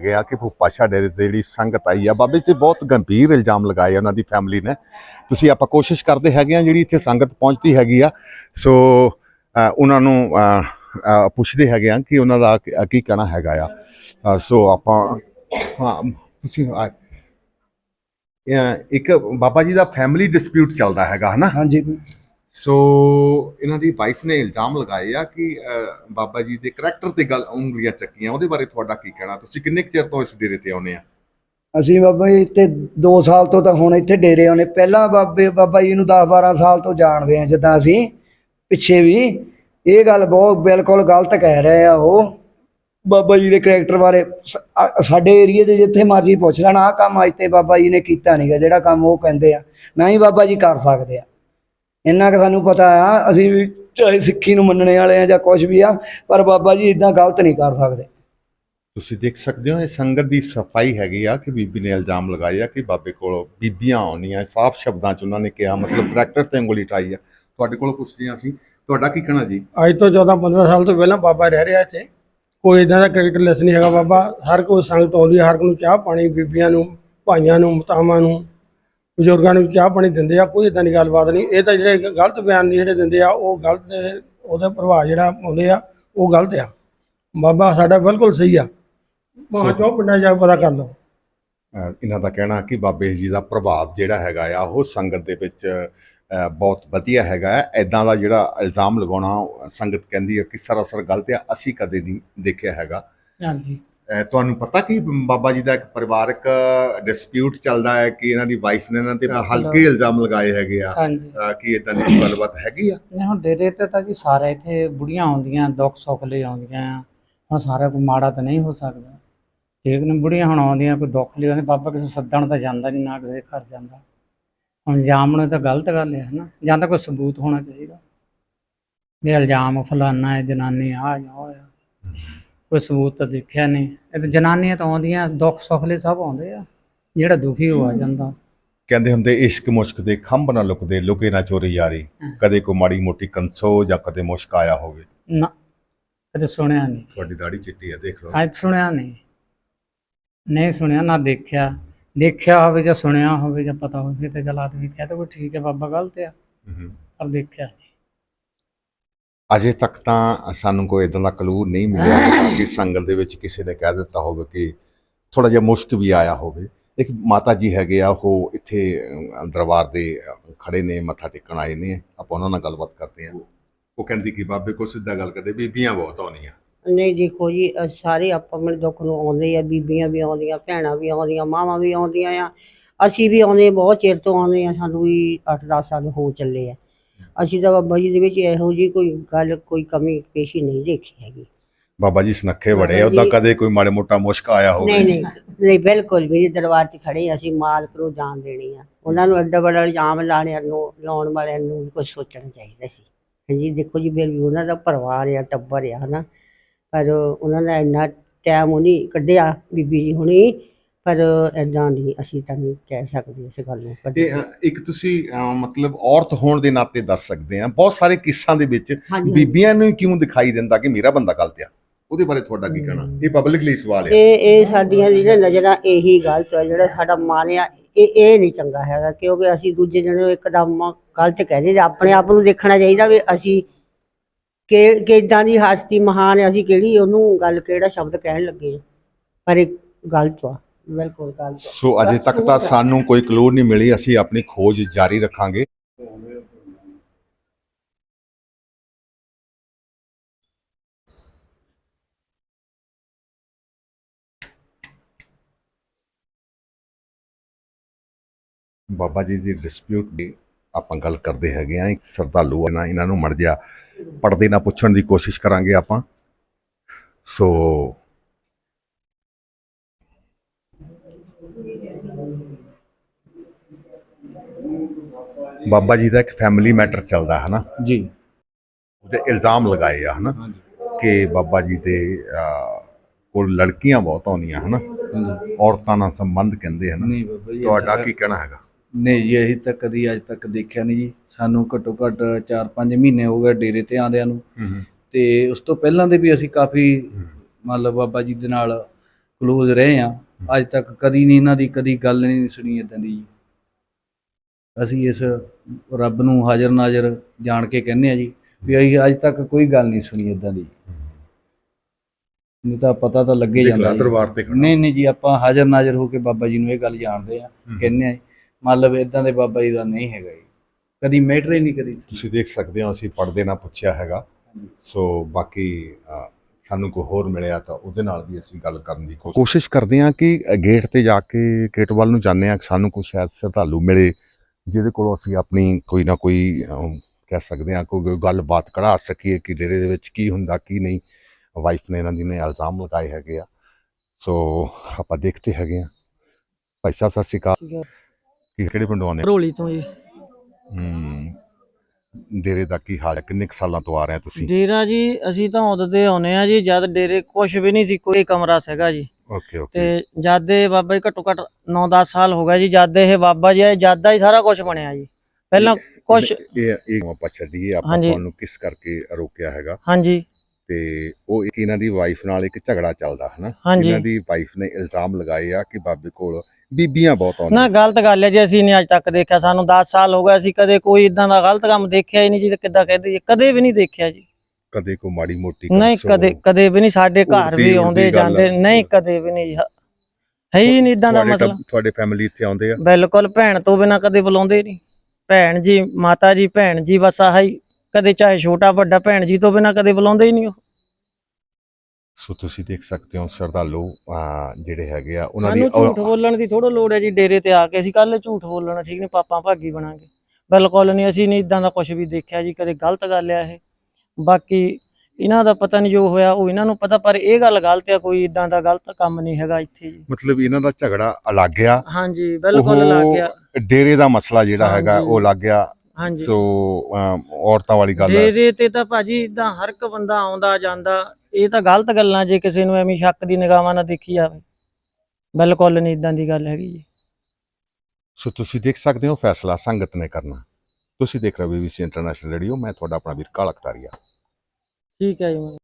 ਗਿਆ ਕਿ ਭੁੱਪਾਸ਼ਾ ਡੇਰੇ ਤੇ ਜਿਹੜੀ ਸੰਗਤ ਆਈ ਆ ਬਾਬੇ ਤੇ ਬਹੁਤ ਗੰਭੀਰ ਇਲਜ਼ਾਮ ਲਗਾਏ ਉਹਨਾਂ ਦੀ ਫੈਮਿਲੀ ਨੇ। ਤੁਸੀਂ ਆਪਾਂ ਕੋਸ਼ਿਸ਼ ਕਰਦੇ ਹੈਗੇ ਆ ਜਿਹੜੀ ਇੱਥੇ ਸੰਗਤ ਪਹੁੰਚਦੀ ਹੈਗੀ ਆ ਸੋ ਉਹਨਾਂ ਨੂੰ ਅ, ਪੁੱਛਦੇ ਹੈਗੇ ਆ ਕਿ ਉਹਨਾਂ ਦਾ ਕੀ- ਕਹਿਣਾ ਹੈਗਾ ਆ। ਸੋ ਆਪਾਂ ਹਾਂ ਤੁਸੀਂ ਇੱਕ ਬਾਬਾ ਜੀ ਦਾ ਫੈਮਿਲੀ ਡਿਸਪਿਊਟ ਚੱਲਦਾ ਹੈਗਾ ਹਨਾ? ਹਾਂਜੀ। ਸੋ ਇਹਨਾਂ ਦੀ ਵਾਈਫ ਨੇ ਇਲਜ਼ਾਮ ਲਗਾਏ ਆ ਕਿ ਬਾਬਾ ਜੀ ਦੇ ਕਰੈਕਟਰ ਤੇ ਗੱਲ ਉਂਗਲੀਆਂ ਚੱਕੀਆਂ, ਉਹਦੇ ਬਾਰੇ ਤੁਹਾਡਾ ਕੀ ਕਹਿਣਾ? ਤੁਸੀਂ ਕਿੰਨੇ ਕੁ ਚਿਰ ਤੋਂ ਇਸ ਡੇਰੇ ਤੇ ਆਉਨੇ ਆ? ਅਸੀਂ ਬਾਬਾ ਜੀ ਇੱਥੇ 2 ਸਾਲ ਤੋਂ ਤਾਂ ਹੁਣ ਇੱਥੇ ਡੇਰੇ ਆਉਨੇ ਪਹਿਲਾਂ ਬਾਬੇ, ਬਾਬਾ ਜੀ ਨੂੰ 10 12 ਸਾਲ ਤੋਂ ਜਾਣਦੇ ਆ, ਜਿੱਦਾਂ ਅਸੀਂ, ਪਿੱਛੇ ਵੀ। ਇਹ ਗੱਲ ਬਹੁਤ ਬਿਲਕੁਲ ਗਲਤ ਕਹਿ ਰਹੇ ਆ ਉਹ। ਬਾਬਾ ਜੀ ਦੇ ਕਰੈਕਟਰ ਬਾਰੇ ਸਾਡੇ ਏਰੀਏ ਦੇ ਜਿੱਥੇ ਮਰਜ਼ੀ ਪੁੱਛ ਲੈਣ, ਆਹ ਕੰਮ ਅੱਜ ਤੇ ਬਾਬਾ ਜੀ ਨੇ ਕੀਤਾ ਨਹੀਂਗਾ ਜਿਹੜਾ ਕੰਮ ਉਹ ਕਹਿੰਦੇ ਆ। ਨਾ ਹੀ ਬਾਬਾ ਜੀ ਕਰ ਸਕਦੇ ਆ। ਇੰਨਾ ਕਿ ਸਾਨੂੰ ਪਤਾ ਆ ਅਸੀਂ ਵੀ ਚਾਹੇ ਸਿੱਖੀ ਨੂੰ ਮੰਨਣੇ ਵਾਲੇ ਆ ਜਾਂ ਕੁਝ ਵੀ ਆ ਪਰ ਬਾਬਾ ਜੀ ਇਦਾਂ ਗਲਤ ਨਹੀਂ ਕਰ ਸਕਦੇ। ਤੁਸੀਂ ਦੇਖ ਸਕਦੇ ਹੋ ਇਹ ਸੰਗਤ ਦੀ ਸਫ਼ਾਈ ਹੈਗੀ ਆ ਕਿ ਬੀਬੀ ਨੇ ਇਲਜ਼ਾਮ ਲਗਾਏ ਆ ਕਿ ਬਾਬੇ ਕੋਲ ਬੀਬੀਆਂ ਆਉਣੀਆਂ ਸਾਫ਼ ਸ਼ਬਦਾਂ ਚ ਉਹਨਾਂ ਨੇ ਕਿਹਾ ਮਤਲਬ ਕਰੈਕਟਰ ਤੇ ਉਂਗਲੀ ਟਾਈ ਆ। ਤੁਹਾਡੇ ਕੋਲ ਪੁੱਛਦੇ ਹਾਂ ਅਸੀਂ ਤੁਹਾਡਾ ਕੀ ਕਹਿਣਾ ਜੀ? ਅੱਜ ਤੋਂ 14 15 ਸਾਲ ਤੋਂ ਪਹਿਲਾਂ ਬਾਬਾ ਰਹਿ ਰਿਹਾ ਇੱਥੇ। ਕੋਈ ਇਦਾਂ ਦਾ ਕ੍ਰਿਕਟਰਲੈਸ ਨਹੀਂ ਹੈਗਾ ਬਾਬਾ। ਹਰ ਕੋਈ ਸੰਗਤ ਆਉਂਦੀ ਹਰ ਕੋਈ ਨੂੰ ਚਾਹ ਪਾਣੀ ਬੀਬੀਆਂ ਨੂੰ ਭਾਈਆਂ ਨੂੰ ਮਾਤਾਵਾਂ ਨੂੰ। ਬਜ਼ੁਰਗਾਂ ਨੂੰ ਚਾਹ ਪਾਣੀ ਦਿੰਦੇ ਆ ਕੋਈ ਇਦਾਂ ਦੀ ਗੱਲਬਾਤ ਨਹੀਂ। ਇਹ ਤਾਂ ਜਿਹੜੇ ਗਲਤ ਬਿਆਨ ਜਿਹੜੇ ਦਿੰਦੇ ਆ ਉਹ ਗਲਤ ਉਹਦਾ ਪ੍ਰਭਾਵ ਜਿਹੜਾ ਪਾਉਂਦੇ ਆ ਉਹ ਗਲਤ ਆ। ਬਾਬਾ ਸਾਡਾ ਬਿਲਕੁਲ ਸਹੀ ਆ। ਭਾਵੇਂ ਚੋਂ ਪਿੰਡਾਂ ਜਾ ਪਤਾ ਕਰ ਲਓ। ਇਹਨਾਂ ਦਾ ਕਹਿਣਾ ਕਿ ਬਾਬੇ ਜੀ ਦਾ ਪ੍ਰਭਾਵ ਜਿਹੜਾ ਹੈਗਾ ਆ ਉਹ ਸੰਗਤ ਦੇ ਵਿੱਚ ਬਹੁਤ ਵਧੀਆ ਹੈਗਾ ਐਦਾਂ ਦਾ ਜਿਹੜਾ ਇਲਜ਼ਾਮ ਲਗਾਉਣਾ ਸੰਗਤ ਕਹਿੰਦੀ ਹੈ ਕਿ ਸਰਾਸਰ ਗਲਤ ਆ ਅਸੀਂ ਕਦੇ ਨਹੀਂ ਦੇਖਿਆ ਹੈਗਾ। ਹਾਂਜੀ। ਤੁਹਾਨੂੰ ਪਤਾ ਕਿ ਬਾਬਾ ਜੀ ਦਾ ਇੱਕ ਪਰਿਵਾਰਕ ਡਿਸਪਿਊਟ ਚੱਲਦਾ ਹੈ ਕਿ ਇਹਨਾਂ ਦੀ ਵਾਈਫ ਨੇ ਇਹਨਾਂ ਤੇ ਹਲਕੇ ਇਲਜ਼ਾਮ ਲਗਾਏ ਹੈਗੇ ਆ। ਕਿ ਇਦਾਂ ਦੀ ਗੱਲਬਾਤ ਹੈਗੀ ਆ? ਨਹੀਂ ਹੁਣ ਡੇਰੇ ਤੇ ਤਾਂ ਜੀ ਸਾਰੇ ਇੱਥੇ ਬੁੜੀਆਂ ਆਉਂਦੀਆਂ ਦੁੱਖ ਸੁੱਖ ਲਈ ਆਉਂਦੀਆਂ ਆ। ਹੁਣ ਸਾਰਾ ਕੋਈ ਮਾੜਾ ਤਾਂ ਨਹੀਂ ਹੋ ਸਕਦਾ। ਠੀਕ ਨੇ ਬੁੜੀਆਂ ਹੁਣ ਆਉਂਦੀਆਂ ਕੋਈ ਦੁੱਖ ਲਈ ਆਉਂਦੀ ਬਾਬਾ ਕਿਸੇ ਸੱਦਣ ਤਾਂ ਜਾਂਦਾ ਨਹੀਂ ਨਾ ਕਿਸੇ ਘਰ ਜਾਂਦਾ। ਹੁਣ ਇਲਜ਼ਾਮ ਨੂੰ ਤਾਂ ਗਲਤ ਗੱਲ ਹੈ ਨਾ ਜਾਂ ਤਾਂ ਕੋਈ ਸਬੂਤ ਹੋਣਾ ਚਾਹੀਦਾ। ਵੀ ਇਲਜ਼ਾਮ ਫਲਾਨਾ ਹੈ ਜਨਾਨੀ ਆ ਜਾਂ ਉਹ ਆ। ਕੋਈ ਸਬੂਤ ਤਾਂ ਦੇਖਿਆ ਨਹੀਂ। ਇਹ ਤਾਂ ਜਨਾਨੀਆਂ ਤਾਂ ਆਉਂਦੀਆਂ ਦੁੱਖ ਸੁੱਖ ਲਈ ਸਭ ਆਉਂਦੇ ਆ। ਜਿਹੜਾ ਦੁਖੀ ਹੋ ਆ ਜਾਂਦਾ। ਕਹਿੰਦੇ ਹੁੰਦੇ ਇਸ਼ਕ ਮੁਸ਼ਕ ਦੇ ਖੰਭ ਨਾ ਲੁਕਦੇ ਲੁਕੇ ਨਾ ਚੋਰੀ ਯਾਰੀ। ਕਦੇ ਕੋ ਮਾੜੀ ਮੋਟੀ ਕੰਸੋ ਜਾਂ ਕਦੇ ਮੁਸ਼ਕ ਆਇਆ ਹੋਵੇ। ਨਾ ਕਦੇ ਸੁਣਿਆ ਨਹੀਂ। ਤੁਹਾਡੀ ਦਾੜੀ ਚਿੱਟੀ ਹੈ ਦੇਖ ਲਓ। ਅੱਜ ਸੁਣਿਆ ਨਹੀਂ। ਨਹੀਂ ਸੁਣਿਆ ਨਾ ਦੇਖਿਆ। ਦੇਖਿਆ ਹੋਵੇ ਜਾਂ ਸੁਣਿਆ ਹੋਵੇ ਜਾਂ ਪਤਾ ਹੋਵੇ ਤੇ ਚਲ ਆਦਮੀ ਕਹਿ ਤਾ ਠੀਕ ਹੈ ਬਾਬਾ ਗਲਤ ਆ। ਪਰ ਦੇਖਿਆ ਨਹੀਂ। ਅਜੇ ਤੱਕ ਤਾਂ ਸਾਨੂੰ ਕੋਈ ਇਦਾਂ ਦਾ ਕਲੂ ਨਹੀਂ ਮਿਲਿਆ ਕਿ ਸੰਗਤ ਦੇ ਵਿੱਚ ਕਿਸੇ ਨੇ ਕਹਿ ਦਿੱਤਾ ਹੋਵੇ ਕਿ ਥੋੜਾ ਜਿਹਾ ਮੁਸ਼ਕ ਵੀ ਆਇਆ ਹੋਵੇ। ਇੱਕ ਮਾਤਾ ਜੀ ਹੈਗੇ ਆ ਉਹ ਇੱਥੇ ਦਰਬਾਰ ਦੇ ਖੜੇ ਨੇ ਮੱਥਾ ਟੇਕਣ ਆਏ ਨੇ। ਆਪਾਂ ਉਹਨਾਂ ਨਾਲ ਗੱਲਬਾਤ ਕਰਦੇ ਹਾਂ। ਉਹ ਕਹਿੰਦੀ ਕਿ ਬਾਬੇ ਕੋਲ ਸਿੱਧਾ ਗੱਲ ਕਰਦੇ ਬੀਬੀਆਂ ਬਹੁਤ ਆਉਣੀਆਂ ਨਹੀਂ ਦੇਖੋ ਜੀ ਅ, ਸਾਰੇ ਆਪਾਂ ਆਪਣੇ ਦੁੱਖ ਨੂੰ ਆਉਂਦੇ ਆ ਬੀਬੀਆਂ ਵੀ ਆਉਂਦੀਆਂ ਭੈਣਾਂ ਵੀ ਆਉਂਦੀਆਂ ਮਾਵਾਂ ਵੀ ਆਉਂਦੀਆਂ ਆ। ਅਸੀਂ ਵੀ ਆਉਂਦੇ ਬਹੁਤ ਚਿਰ ਤੋਂ ਆਉਂਦੇ ਆ ਸਾਨੂੰ ਵੀ 8-10 ਸਾਲ ਹੋ ਚੱਲੇ ਆ। ਅਸੀਂ ਤਾਂ ਬਾਬਾ ਜੀ ਦੇ ਵਿੱਚ ਇਹੋ ਜੀ ਕੋਈ ਗੱਲ ਕੋਈ ਕਮੀ ਪੇਸ਼ੀ ਨਹੀਂ ਦੇਖੀ ਹੈਗੀ। ਬਾਬਾ ਜੀ ਸੁਨੱਖੇ ਬਾਬਾ ਉਹਦਾ ਕਦੇ ਕੋਈ ਮਾੜੇ ਮੋਟਾ ਮੁਸ਼ਕ ਆਇਆ ਹੋਵੇ? ਨਹੀਂ ਨਹੀਂ ਨਹੀਂ ਬਿਲਕੁਲ ਵੀ ਨਹੀਂ ਦਰਬਾਰ 'ਚ ਖੜੇ ਅਸੀਂ ਮਾਲਕ ਨੂੰ ਜਾਣ ਦੇਣੀ ਆ। ਉਹਨਾਂ ਨੂੰ ਐਡਾ ਬੜਾ ਇਲਜ਼ਾਮ ਲਾਣਿਆਂ ਨੂੰ ਲਾਉਣ ਵਾਲਿਆਂ ਨੂੰ ਵੀ ਕੁਝ ਸੋਚਣਾ ਚਾਹੀਦਾ ਸੀ। ਹਾਂਜੀ ਦੇਖੋ ਜੀ ਫਿਰ ਵੀ ਉਹਨਾਂ ਦਾ ਪਰਿਵਾਰ ਆ ਟੱਬਰ ਆ ਹਨਾ। ਪਰ ਉਹਨਾਂ ਨੇ ਇੰਨਾ ਟਾਈਮ ਉਹਨੀ ਕੱਢਿਆ ਬੀਬੀ ਜੀ ਹੁਣੀ। ਪਰ ਐਦਾਂ ਨਹੀਂ ਅਸੀਂ ਤਾਂ ਨਹੀਂ ਕਹਿ ਸਕਦੇ ਇਸ ਗੱਲ ਨੂੰ ਅਹ, ਇੱਕ ਤੁਸੀਂ ਮਤਲਬ ਔਰਤ ਹੋਣ ਦੇ ਨਾਤੇ ਦੱਸ ਸਕਦੇ ਆ ਬਹੁਤ ਸਾਰੇ ਕਿੱਸਾਂ ਦੇ ਵਿੱਚ ਹਾਂਜੀ ਬੀਬੀਆਂ ਨੂੰ ਹੀ ਕਿਉਂ ਦਿਖਾਈ ਦਿੰਦਾ ਕਿ ਮੇਰਾ ਬੰਦਾ ਗਲਤ ਆ? ਉਹਦੇ ਬਾਰੇ ਤੁਹਾਡਾ ਕੀ ਕਹਿਣਾ? ਇਹ ਪਬਲਿਕਲੀ ਸਵਾਲ ਹੈ ਇਹ ਇਹ ਸਾਡੀਆਂ ਜਿਹੜੀਆਂ ਨਜ਼ਰਾਂ ਇਹੀ ਗਲਤ ਹੈ ਜਿਹੜਾ ਸਾਡਾ ਮਨ ਆ ਇਹ ਇਹ ਨਹੀਂ ਚੰਗਾ ਹੈਗਾ ਕਿਉਂਕਿ ਅਸੀਂ ਦੂਜੇ ਜਣੇ ਨੂੰ ਇੱਕਦਮ ਗਲਤ ਕਹਿ ਦੇ ਆਪਣੇ ਆਪ ਨੂੰ ਦੇਖਣਾ ਚਾਹੀਦਾ ਵੀ ਅਸੀਂ ਕਿ ਕਿਦਾਂ ਦੀ ਹਸਤੀ ਮਹਾਨ ਹੈ ਅਸੀਂ ਕਿਹੜੀ ਉਹਨੂੰ ਗੱਲ ਕਿਹੜਾ ਸ਼ਬਦ ਕਹਿਣ ਲੱਗੇ ਹਾਂ। ਪਰ ਇਹ ਗਲਤ ਆ। ਬਿਲਕੁਲ ਸੋ ਅਜੇ ਤੱਕ ਤਾਂ ਸਾਨੂੰ ਕੋਈ ਕਲੂ ਨਹੀਂ ਮਿਲੀ ਅਸੀਂ ਆਪਣੀ ਖੋਜ ਜਾਰੀ ਰੱਖਾਂਗੇ। ਬਾਬਾ ਜੀ ਦੀ ਡਿਸਪਿਊਟ ਦੀ ਆਪਾਂ ਗੱਲ ਕਰਦੇ ਹੈਗੇ ਆ ਇੱਕ ਸਰਦਾਲੂ ਆ ਨਾ ਇਹਨਾਂ ਨੂੰ ਮੜ ਜਾ ਪੜਦੇ ਨਾ ਪੁੱਛਣ ਦੀ ਕੋਸ਼ਿਸ਼ ਕਰਾਂਗੇ ਆਪਾਂ। ਸੋ ਬਾਬਾ ਜੀ ਦਾ ਇੱਕ ਫੈਮਿਲੀ ਮੈਟਰ ਚੱਲਦਾ ਹੈ ਨਾ ਜੀ। ਉਹਦੇ ਇਲਜ਼ਾਮ ਲਗਾਏ ਆ ਹਨਾ? ਕਿ ਬਾਬਾ ਜੀ ਦੇ ਕੋਲ ਲੜਕੀਆਂ ਬਹੁਤ ਆਉਂਦੀਆਂ ਹਨਾ। ਔਰਤਾਂ ਨਾਲ ਸੰਬੰਧ ਕਹਿੰਦੇ ਹਨ? ਨਹੀਂ ਬਾਬਾ ਜੀ ਤੁਹਾਡਾ ਕੀ ਕਹਿਣਾ ਹੈਗਾ? ਨਹੀਂ ਜੀ ਅਸੀਂ ਤਾਂ ਕਦੀ ਅੱਜ ਤੱਕ ਦੇਖਿਆ ਨਹੀਂ ਜੀ। ਸਾਨੂੰ ਘੱਟੋ ਘੱਟ 4-5 ਮਹੀਨੇ ਹੋ ਗਏ ਡੇਰੇ ਤੇ ਆਂਦਿਆਂ ਨੂੰ। ਤੇ ਉਸ ਤੋਂ ਪਹਿਲਾਂ ਦੇ ਵੀ ਅਸੀਂ ਕਾਫੀ ਮੰਨ ਲਓ ਬਾਬਾ ਜੀ ਦੇ ਨਾਲ ਕਲੋਜ਼ ਰਹੇ ਆ ਅੱਜ ਤੱਕ ਕਦੀ ਨਹੀਂ ਇਹਨਾਂ ਦੀ ਕਦੀ ਗੱਲ ਨਹੀਂ ਸੁਣੀ ਇਦਾਂ ਦੀ ਜੀ। ਅਸੀਂ ਇਸ ਰੱਬ ਨੂੰ ਹਾਜ਼ਰ ਨਾਜ਼ਰ ਜਾਣ ਕੇ ਕਹਿੰਦੇ ਆ ਜੀ ਵੀ ਅਸੀਂ ਅੱਜ ਤੱਕ ਕੋਈ ਗੱਲ ਨਹੀਂ ਸੁਣੀ ਇਦਾਂ ਦੀ ਨਹੀਂ ਤਾਂ ਪਤਾ ਤਾਂ ਲੱਗੇ ਜਾਂਦਾ ਜੀ। ਦਰਬਾਰ ਤੇ ਖੜਾ। ਨਹੀਂ ਨਹੀਂ ਜੀ ਆਪਾਂ ਹਾਜ਼ਰ ਨਾਜ਼ਰ ਹੋ ਕੇ ਬਾਬਾ ਜੀ ਨੂੰ ਇਹ ਗੱਲ ਜਾਣਦੇ ਆ ਹੂੰ। ਕਹਿੰਦੇ ਆ ਜੀ। ਮਤਲਬ ਇਦਾਂ ਦੇ ਬਾਬਾ ਜੀ ਦਾ ਨਹੀਂ ਹੈਗਾ ਜੀ ਕਦੀ ਮੈਟਰ ਹੀ ਨਹੀਂ ਕਦੀ ਤੁਸੀਂ ਦੇਖ ਸਕਦੇ ਹੋ ਅਸੀਂ ਪੜਦੇ ਨਾਲ ਪੁੱਛਿਆ ਹੈਗਾ ਸੋ ਬਾਕੀ ਅ, ਸਾਨੂੰ ਕੋਈ ਹੋਰ ਮਿਲਿਆ ਤਾਂ ਉਹਦੇ ਨਾਲ ਵੀ ਅਸੀਂ ਗੱਲ ਕਰਨ ਦੀ ਕੋਸ਼ਿਸ਼ ਕਰਦੇ ਹਾਂ ਕਿ ਗੇਟ ਤੇ ਜਾ ਕੇ ਗੇਟ ਵੱਲ ਨੂੰ ਜਾਂਦੇ ਹਾਂ ਕਿ ਸਾਨੂੰ ਕੋਈ ਸ਼ਾਇਦ ਸ਼ਰਧਾਲੂ ਮਿਲੇ ਜਿਹਦੇ ਕੋਲੋਂ ਅਸੀਂ ਆਪਣੀ ਕੋਈ ਨਾ ਕੋਈ ਕਹਿ ਸਕਦੇ ਹਾਂ ਕੋਈ ਗੱਲਬਾਤ ਕਢਾ ਸਕੀਏ ਕਿ ਡੇਰੇ ਦੇ ਵਿੱਚ ਕੀ ਹੁੰਦਾ ਕੀ ਨਹੀਂ। ਵਾਈਫ ਨੇ ਇਹਨਾਂ ਦੀ ਨੇ ਇਲਜ਼ਾਮ ਲਗਾਏ ਹੈਗੇ ਆ। ਸੋ ਆਪਾਂ ਦੇਖਦੇ ਹੈਗੇ ਆ। ਭਾਈ ਸਾਹਿਬ ਸਤਿ ਸ਼੍ਰੀ ਅਕਾਲ। ਕਿਹੜੇ ਪਿੰਡੋਂ ਆਉਂਦੇ ਰੋਲੀ ਤੋਂ ਜੀ। ਹੂੰ ਡੇਰੇ ਦਾ ਕੀ ਹਾਲ ਹੈ? ਕਿੰਨੇ ਸਾਲਾਂ ਤੋਂ ਆ ਰਹੇ ਤੁਸੀਂ? ਡੇਰਾ ਜੀ ਅਸੀਂ ਤਾਂ ਉਦੋਂ ਦੇ ਆਉਨੇ ਆ ਜੀ ਜਦ ਡੇਰੇ ਕੁਛ ਵੀ ਨਹੀਂ ਸੀ ਕੋਈ ਕਮਰਾ ਸੀਗਾ ਜੀ। ਓਕੇ ਓਕੇ ਤੇ ਜਦ ਦੇ ਬਾਬਾ ਜੀ ਘੱਟੋ ਘੱਟ 9-10 ਸਾਲ ਹੋ ਗਏ ਜੀ ਜਦ ਦੇ ਇਹ ਬਾਬਾ ਜੀ ਆਏ ਜਦ ਦਾ ਹੀ ਸਾਰਾ ਕੁਝ ਬਣਿਆ ਜੀ। ਪਹਿਲਾਂ ਕੁਛ ਇਹ ਇਹ ਆਪਾਂ ਛੱਡੀਏ ਆਪਾਂ ਹਾਂਜੀ। ਤੁਹਾਨੂੰ ਕਿਸ ਕਰਕੇ ਰੋਕਿਆ ਹੈਗਾ। ਹਾਂਜੀ। ਤੇ ਉਹ ਇੱਕ ਇਹਨਾਂ ਦੀ ਵਾਈਫ ਨਾਲ ਇੱਕ ਝਗੜਾ ਚੱਲਦਾ ਹਨਾ? ਹਾਂਜੀ। ਇਹਨਾਂ ਦੀ ਵਾਈਫ ਨੇ ਇਲਜ਼ਾਮ ਲਗਾਏ ਆ ਕਿ ਬਾਬੇ ਕੋਲ ਬੀਬੀਆਂ ਬਹੁਤ ਨਾ ਆਉਂਦੀਆਂ ਗਲਤ ਗੱਲ ਹੈ ਜੀ ਅਸੀਂ ਨਹੀਂ ਅੱਜ ਤੱਕ ਦੇਖਿਆ। ਸਾਨੂੰ 10 ਸਾਲ ਹੋ ਗਏ ਅਸੀਂ ਕਦੇ ਕੋਈ ਇਦਾਂ ਦਾ ਗਲਤ ਕੰਮ ਦੇਖਿਆ ਹੀ ਨਹੀਂ ਜੀ ਤੇ ਕਿੱਦਾਂ ਕਹਦੇ ਜੀ ਕਦੇ ਵੀ ਨਹੀਂ ਦੇਖਿਆ ਜੀ। ਕਦੇ ਕੋ ਮਾੜੀ ਮੋਟੀ ਨਹੀਂ ਕਦੇ ਕਦੇ ਵੀ ਨਹੀਂ ਸਾਡੇ ਘਰ ਵੀ ਆਉਂਦੇ ਜਾਂਦੇ ਨਹੀਂ ਕਦੇ ਵੀ ਨਹੀਂ। ਹੈ ਹੀ ਨਹੀਂ ਇਦਾਂ ਦਾ ਮਸਲਾ ਤੁਹਾਡੇ ਫੈਮਿਲੀ ਇੱਥੇ ਆਉਂਦੇ ਆ? ਬਿਲਕੁਲ ਭੈਣ ਤੋਂ ਬਿਨਾ ਕਦੇ ਬੁਲਾਉਂਦੇ ਨਹੀਂ। ਭੈਣ ਜੀ ਮਾਤਾ ਜੀ ਭੈਣ ਜੀ ਬਸ ਆਹ। ਹੀ ਕਦੇ ਚਾਹੇ ਛੋਟਾ ਵੱਡਾ ਭੈਣ ਜੀ ਤੋਂ ਬਿਨਾ ਕਦੇ ਬੁਲਾਉਂਦੇ ਹੀ ਨਹੀਂ ਉਹ। ਸੋ ਤੁਸੀਂ ਦੇਖ ਸਕਦੇ ਹੋ ਸ਼ਰਧਾਲੂ ਅਹ, ਜਿਹੜੇ ਹੈਗੇ ਆ ਉਹਨਾਂ ਦੀ ਝੂਠ ਬੋਲਣ ਦੀ ਥੋੜਾ ਲੋੜ ਹੈ ਜੀ ਡੇਰੇ ਤੇ ਆ ਕੇ ਅਸੀਂ ਕੱਲ ਝੂਠ ਬੋਲਣਾ ਠੀਕ ਨਹੀਂ ਪਾਪਾ ਭਾਗੀ ਬਣਾਂਗੇ। ਬਿਲਕੁਲ ਨਹੀਂ ਅਸੀਂ ਨਹੀਂ ਇਦਾਂ ਦਾ ਕੁਝ ਵੀ ਦੇਖਿਆ ਜੀ ਕਦੇ ਗਲਤ ਗੱਲ ਆ ਇਹ। ਬਾਕੀ ਇਹਨਾਂ ਦਾ ਪਤਾ ਨਹੀਂ ਜੋ ਹੋਇਆ ਉਹ ਇਹਨਾਂ ਨੂੰ ਪਤਾ ਪਰ ਇਹ ਗੱਲ ਗਲਤ ਆ ਕੋਈ ਇਦਾਂ ਦਾ ਗਲਤ ਕੰਮ ਨਹੀਂ ਹੈਗਾ ਇੱਥੇ ਜੀ। ਮਤਲਬ ਇਹਨਾਂ ਦਾ ਝਗੜਾ ਅਲੱਗ ਆ। ਹਾਂਜੀ ਬਿਲਕੁਲ ਲੱਗ ਗਿਆ ਡੇਰੇ ਦਾ ਮਸਲਾ ਜਿਹੜਾ ਹੈਗਾ। ਉਹ ਲੱਗ ਗਿਆ ਹਾਂਜੀ। ਸੋ ਅਮ, ਔਰਤਾਂ ਵਾਲੀ ਗੱਲ ਹੈ ਡੇਰੇ ਤੇ ਤਾਂ ਭਾਜੀ ਇਦਾਂ ਹਰ ਇੱਕ ਬੰਦਾ ਆਉਂਦਾ ਜਾਂਦਾ ਇਹ ਤਾਂ ਗਲਤ ਗੱਲਾਂ ਜੇ ਕਿਸੇ ਨੂੰ ਐਵੇਂ ਸ਼ੱਕ ਦੀ ਨਿਗਾਹਾਂ ਨਾਲ ਦੇਖੀ ਜਾਵੇ। ਬਿਲਕੁਲ ਨਹੀਂ ਇਦਾਂ ਦੀ ਗੱਲ ਹੈਗੀ ਜੀ। ਸੋ ਤੁਸੀਂ ਦੇਖ ਸਕਦੇ ਹੋ ਫੈਸਲਾ ਸੰਗਤ ਨੇ ਕਰਨਾ। ਤੁਸੀਂ ਦੇਖ ਰਹੇ ਹੋ ਬੀਬੀਸੀ ਇੰਟਰਨੈਸ਼ਨਲ ਰੇਡੀਓ ਮੈਂ ਤੁਹਾਡਾ ਆਪਣਾ ਵੀਰ ਕਾਲਾ ਕਟਾਰੀਆ। ਠੀਕ ਹੈ ਜੀ।